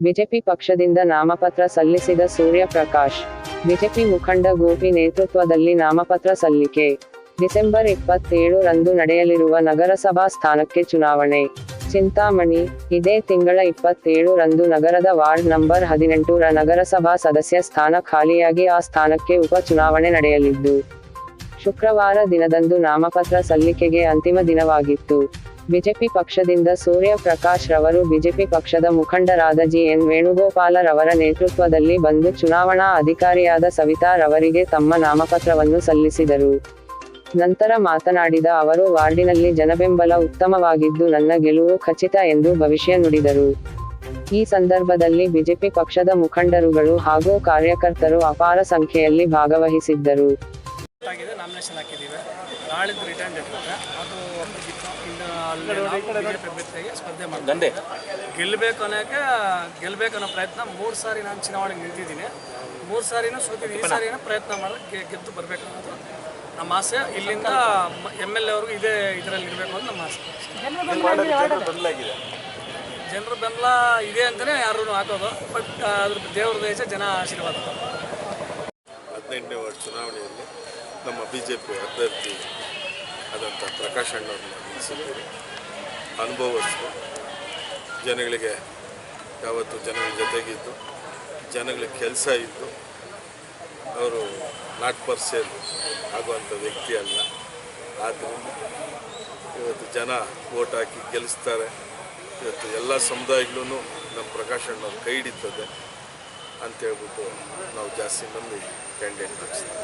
BJP ಪಕ್ಷದಿಂದ ನಾಮಪತ್ರ ಸಲ್ಲಿಸಿದ ಸೂರ್ಯಪ್ರಕಾಶ್, ಬಿಜೆಪಿ ಮುಖಂಡ ಗೋಪಿ ನೇತೃತ್ವದಲ್ಲಿ ನಾಮಪತ್ರ ಸಲ್ಲಿಕೆ. ಡಿಸೆಂಬರ್ ಇಪ್ಪತ್ತೇಳು ರಂದು ನಡೆಯಲಿರುವ ನಗರಸಭಾ ಸ್ಥಾನಕ್ಕೆ ಚುನಾವಣೆ. ಚಿಂತಾಮಣಿ, ಇದೇ ತಿಂಗಳ ಇಪ್ಪತ್ತೇಳು ರಂದು ನಗರದ ವಾರ್ಡ್ ನಂಬರ್ ಹದಿನೆಂಟರ ನಗರಸಭಾ ಸದಸ್ಯ ಸ್ಥಾನ ಖಾಲಿಯಾಗಿ ಆ ಸ್ಥಾನಕ್ಕೆ ಉಪ ಚುನಾವಣೆ ನಡೆಯಲಿದ್ದು ಶುಕ್ರವಾರ ದಿನದಂದು ನಾಮಪತ್ರ ಸಲ್ಲಿಕೆಗೆ ಅಂತಿಮ ದಿನವಾಗಿತ್ತು. ಬಿಜೆಪಿ ಪಕ್ಷದಿಂದ ಸೂರ್ಯ ಪ್ರಕಾಶ್ ರವರು ಬಿಜೆಪಿ ಪಕ್ಷದ ಮುಖಂಡರಾದ ಜಿ ಎನ್ ವೇಣುಗೋಪಾಲ ರವರ ನೇತೃತ್ವದಲ್ಲಿ ಬಂದು ಚುನಾವಣಾ ಅಧಿಕಾರಿಯಾದ ಸವಿತಾ ರವರಿಗೆ ತಮ್ಮ ನಾಮಪತ್ರವನ್ನು ಸಲ್ಲಿಸಿದರು. ನಂತರ ಮಾತನಾಡಿದ ಅವರು, ವಾರ್ಡಿನಲ್ಲಿ ಜನಬೆಂಬಲ ಉತ್ತಮವಾಗಿದ್ದು ನನ್ನ ಗೆಲುವು ಖಚಿತ ಎಂದು ಭವಿಷ್ಯ ನುಡಿದರು. ಈ ಸಂದರ್ಭದಲ್ಲಿ ಬಿಜೆಪಿ ಪಕ್ಷದ ಮುಖಂಡರುಗಳು ಹಾಗೂ ಕಾರ್ಯಕರ್ತರು ಅಪಾರ ಸಂಖ್ಯೆಯಲ್ಲಿ ಭಾಗವಹಿಸಿದ್ದರು. ಆಗಿದೆ ನಾಮಿನೇಷನ್ ಹಾಕಿದ್ದೀವಿ. ನಾಳಿದ್ದು ರಿಟರ್ನ್ ಡೇಟ್ ಅದು ಇನ್ನು ಅಲ್ಲಿ ನಾವು ಅಭ್ಯರ್ಥಿಯಾಗಿ ಸ್ಪರ್ಧೆ ಮಾಡಿ ಗೆಲ್ಲಬೇಕು ಅನ್ನೋಕ್ಕೆ ಗೆಲ್ಲಬೇಕು ಅನ್ನೋ ಪ್ರಯತ್ನ ಮೂರು ಸಾರಿ ನಾನು ಚುನಾವಣೆಗೆ ನಿಂತಿದ್ದೀನಿ. ಮೂರು ಸಾರಿನೂ ಸೋತಿದ್ದೀನಿ. ಈ ಸಾರಿನೂ ಪ್ರಯತ್ನ ಮಾಡೋಕ್ಕೆ ಗೆ- ಗೆದ್ದು ಬರಬೇಕು ಅನ್ನೋದು ನಮ್ಮ ಆಸೆ. ಇಲ್ಲಿಂದ ಎಂ ಎಲ್ ಎ ಅವ್ರಿಗೂ ಇದೇ ಇದರಲ್ಲಿ ಇರಬೇಕು ಅಂತ ನಮ್ಮ ಆಸೆ. ಜನರ ಬೆಂಬಲ ಇದೆ ಅಂತಲೇ ಯಾರೂ ಹಾಕೋದು ಬಟ್ ಅದ್ರ ದೇವ್ರ ದೇಶ ಜನ ಆಶೀರ್ವಾದ ಹದಿನೆಂಟನೇ ವರ್ಷ ಚುನಾವಣೆಯಲ್ಲಿ ನಮ್ಮ ಬಿ ಜೆ ಪಿ ಅಭ್ಯರ್ಥಿ ಆದಂಥ ಪ್ರಕಾಶ್ ಅಣ್ಣವ್ರನ್ನ ನಿಲ್ಲಿಸಿದ್ದೀರಿ ಅನುಭವಸ್ತು ಜನಗಳಿಗೆ ಯಾವತ್ತು ಜನಗಳ ಜೊತೆಗಿದ್ದು, ಜನಗಳಿಗೆ ಕೆಲಸ ಇದ್ದು, ಅವರು ನಾಟ್ ಪರ್ಸೇಲ್ ಆಗುವಂಥ ವ್ಯಕ್ತಿ ಅಲ್ಲ. ಆದ್ದರಿಂದ ಇವತ್ತು ಜನ ಓಟ್ ಹಾಕಿ ಗೆಲ್ಲಿಸ್ತಾರೆ. ಇವತ್ತು ಎಲ್ಲ ಸಮುದಾಯಗಳೂ ನಮ್ಮ ಪ್ರಕಾಶ್ ಅಣ್ಣವ್ರು ಕೈ ಹಿಡಿತದೆ. ಅಂತೇಳ್ಬಿಟ್ಟು ನಾವು ಜಾಸ್ತಿ ಮಂದಿ ಕ್ಯಾಂಡಿಡೇಟ್ ಮಾಡಿಸ್ತೀವಿ